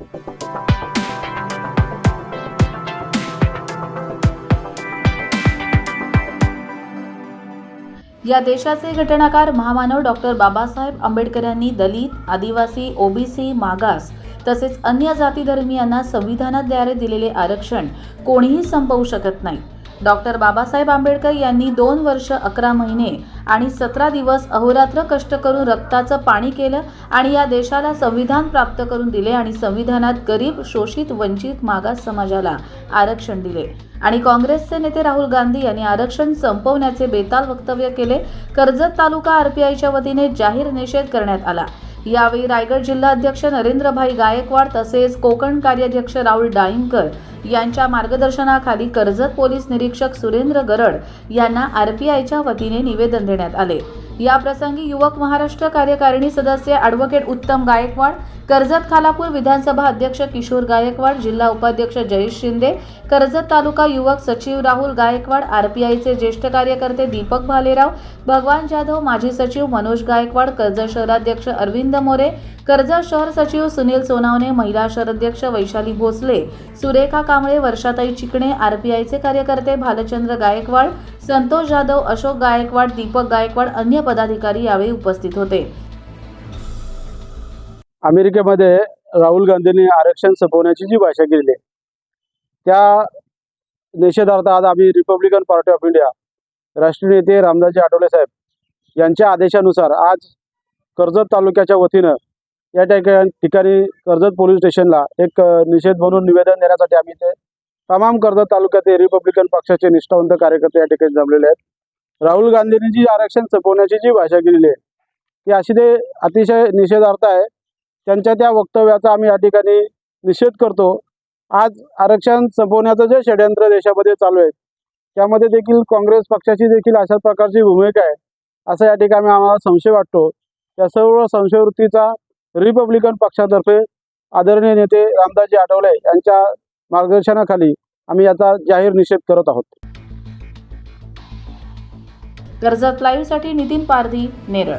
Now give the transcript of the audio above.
या देशाचे घटनाकार महामानव डॉक्टर बाबासाहेब आंबेडकर यांनी दलित आदिवासी ओबीसी मागास तसेच अन्य जाती धर्मीयांना संविधानाद्वारे दिलेले आरक्षण कोणीही संपवू शकत नाही. डॉक्टर बाबासाहेब आंबेडकर यांनी दोन वर्ष अकरा महिने आणि सतरा दिवस अहोरात्र कष्ट करून रक्ताचं पाणी केलं आणि या देशाला संविधान प्राप्त करून दिले आणि संविधानात गरीब शोषित वंचित मागास समाजाला आरक्षण दिले. आणि काँग्रेसचे नेते राहुल गांधी यांनी आरक्षण संपवण्याचे बेताल वक्तव्य केले. कर्जत तालुका आरपीआयच्या वतीने जाहीर निषेध करण्यात आला. यावेळी रायगड जिल्हाध्यक्ष नरेंद्रभाई गायकवाड तसेच कोकण कार्याध्यक्ष राहुल डाळिंबकर यांच्या मार्गदर्शनाखाली कर्जत पोलीस निरीक्षक सुरेंद्र गरड यांना आरपीआयच्या वतीने निवेदन देण्यात आले. या प्रसंगी युवक महाराष्ट्र कार्यकारिणी सदस्य ॲडव्होकेट उत्तम गायकवाड कर्जत खालापूर विधानसभा अध्यक्ष किशोर गायकवाड जिल्हा उपाध्यक्ष जयेश शिंदे कर्जत तालुका युवक सचिव राहुल गायकवाड आरपीआयचे ज्येष्ठ कार्यकर्ते दीपक भालेराव भगवान जाधव माजी सचिव मनोज गायकवाड कर्जत शहराध्यक्ष अरविंद मोरे कर्जत शहर सचिव सुनील सोनावणे महिला शहराध्यक्ष वैशाली भोसले सुरेखा कांबळे वर्षाताई चिकणे आरपीआयचे कार्यकर्ते भालचंद्र गायकवाड संतोष जाधव अशोक गायकवाड दीपक गायकवाड अन्य पदाधिकारी यावेळी उपस्थित होते. अमेरिकेमध्ये राहुल गांधींनी आरक्षण संपवण्याची जी भाषा केली त्या निषेधार्थ आज आम्ही रिपब्लिकन पार्टी ऑफ इंडिया राष्ट्रीय नेते रामदासजी आठवले साहेब यांच्या आदेशानुसार आज कर्जत तालुक्याच्या वतीनं या ठिकाणी कर्जत पोलीस स्टेशनला एक निषेध म्हणून निवेदन देण्यासाठी आम्ही ते तमाम कर्जत तालुक्यातील रिपब्लिकन पक्षाचे निष्ठावंत कार्यकर्ते या ठिकाणी जमलेले आहेत. राहुल गांधींनी जी आरक्षण संपवण्याची जी भाषा केलेली आहे ती अशी ते अतिशय निषेधार्थ आहे. त्यांच्या त्या वक्तव्याचा आम्ही या ठिकाणी निषेध करतो. आज आरक्षण संपवण्याचं जे षडयंत्र देशामध्ये चालू आहे त्यामध्ये देखील काँग्रेस पक्षाची देखील अशा प्रकारची भूमिका आहे असं या ठिकाणी आम्हाला संशय वाटतो. या सर्व संशयवृत्तीचा रिपब्लिकन पक्षातर्फे आदरणीय नेते रामदासजी आठवले यांच्या मार्गदर्शनाखाली आम्ही याचा जाहीर निषेध करत आहोत. कर्जत लाईव्हसाठी नितीन पारधी नेरळ.